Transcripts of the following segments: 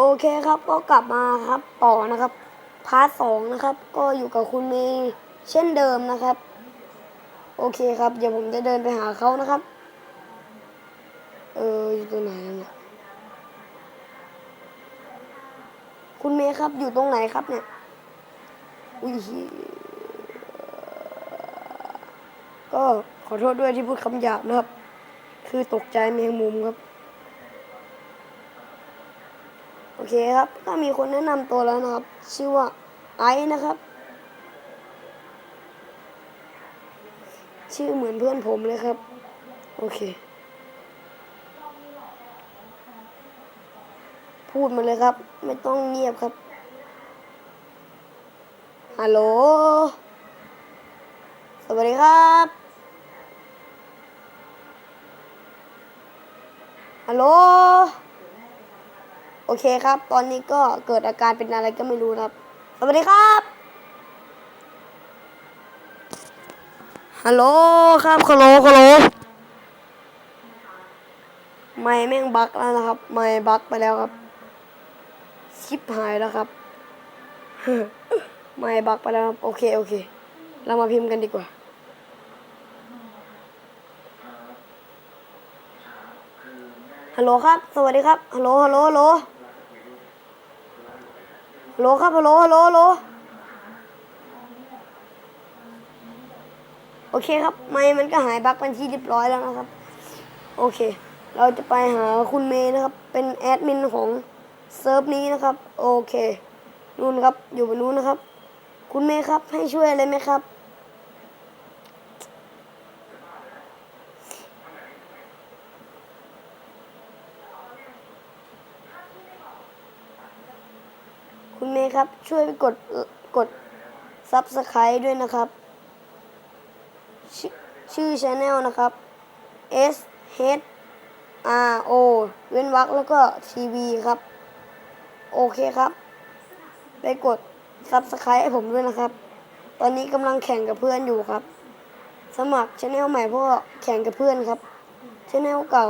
โอเคครับก็กลับมาครับต่อนะครับพาร์ทสองนะครับ ก็อยู่กับคุณเมย์เช่นเดิมนะครับ โอเคครับ เดี๋ยวผมจะเดินไปหาเขานะครับ เอออยู่ตรงไหนเนี่ยคุณเมย์ครับอยู่ตรงไหนครับเนี่ยอุ้ยก็ขอโทษด้วยที่พูดคำหยาบนะครับ คือตกใจแมงมุมครับ โอ เคครับ ก็มีคนแนะนำตัวแล้วนะครับ ชื่อว่าไอซ์นะครับ ชื่อเหมือนเพื่อนผมเลยครับ โอเค พูดมาเลยครับ ไม่ต้องเงียบครับ ฮัลโหล สวัสดีครับฮัลโหล โอเคครับ ตอนนี้ก็เกิดอาการเป็นอะไรก็ไม่รู้ครับ สวัสดีครับ ฮัลโหลครับฮัลโหลฮัลโหลไม่แม่งบักแล้วนะครับ ไม่บักไปแล้วครับ ชิปหายแล้วครับ ไม่บักไปแล้วครับโอเคโอเค เรามาพิมพ์กันดีกว่าฮัลโหลครับ สวัสดีครับ ฮัลโหล ฮัลโหลฮัลโหล โลครับโลฮัลโลโลโอเคครับ ไม่มันก็หายบั๊กเป็นที่เรียบร้อยแล้วนะครับ โอเค เราจะไปหาคุณเมย์นะครับ เป็นแอดมินของเซิร์ฟนี้นะครับ โอเค นู่นครับ อยู่บนนู้นนะครับ คุณเมย์ครับ ให้ช่วยอะไรไหมครับ คุณเมย์ครับ ช่วยไปกดกด Subscribe ด้วยนะครับชอชื่อช anel นะครับ S H R O เว้นวรรคแล้วก็ทีวีครับ โอเคครับ ไปกด Subscribe ให้ผมด้วยนะครับ ตอนนี้กำลังแข่งกับเพื่อนอยู่ครับ สมัครช anel ใหม่เพราะว่าแข่งกับเพื่อนครับช anel เก่า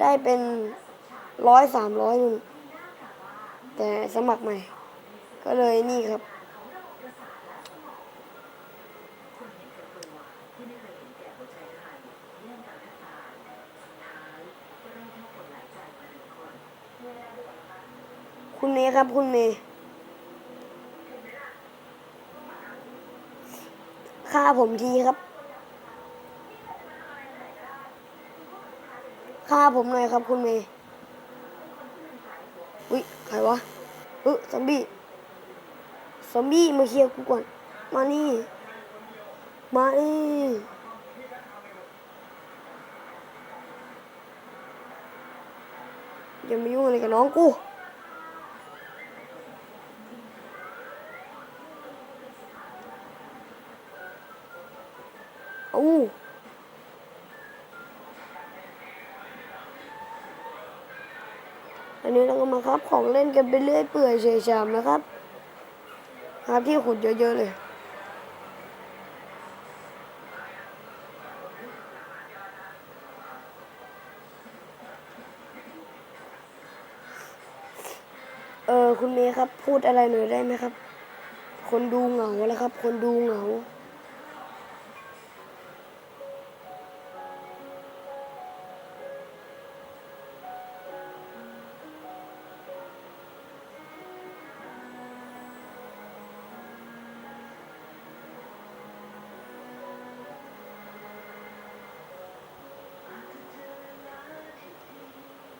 ได้เป็นร้อยสามร้อยนึงแต่สมัครใหม่ ก็เลยนี่ครับ คุณเมย์ครับคุณเมย์ค่าผมทีครับค่าผมหน่อยครับคุณเมย์ อุ้ยใครวะเออซอมบี้ ซอมบี้มาเคลียร์กูก่อน มานี่ มานี่อย่ามายุ่งอะไรกับน้องกูเอาอันนี้เราก็มาครับของเล่นกันไปเรื่อยเปื่อยเฉยชามนะครับ ครับที่ขุดเยอะๆเลยเออคุณเมย์ครับ พูดอะไรหน่อยได้ไหมครับ คนดูเหงาแล้วครับ คนดูเหงา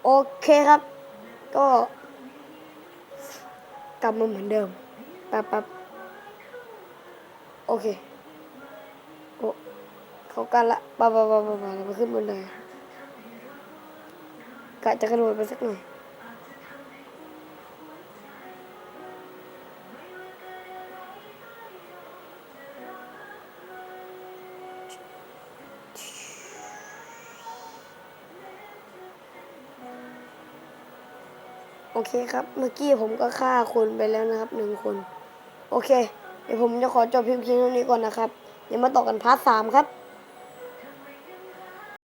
โอเคครับ ก็กลับมาเหมือนเดิมแป๊บป๊บโอเคโอ้เขากันละปั๊บ้าบ้าบ้าบ้าเราไปขึ้นบนไดกะจะกระโดดไปสักหน่อย เคครับ เมื่อกี้ผมก็ฆ่าคนไปแล้วนะครับหนึ่งคน โอเค เดี๋ยวผมจะขอจบเพียงเท่านี้ก่อนนะครับ เดี๋ยวมาต่อกันพาร์ทสามครับ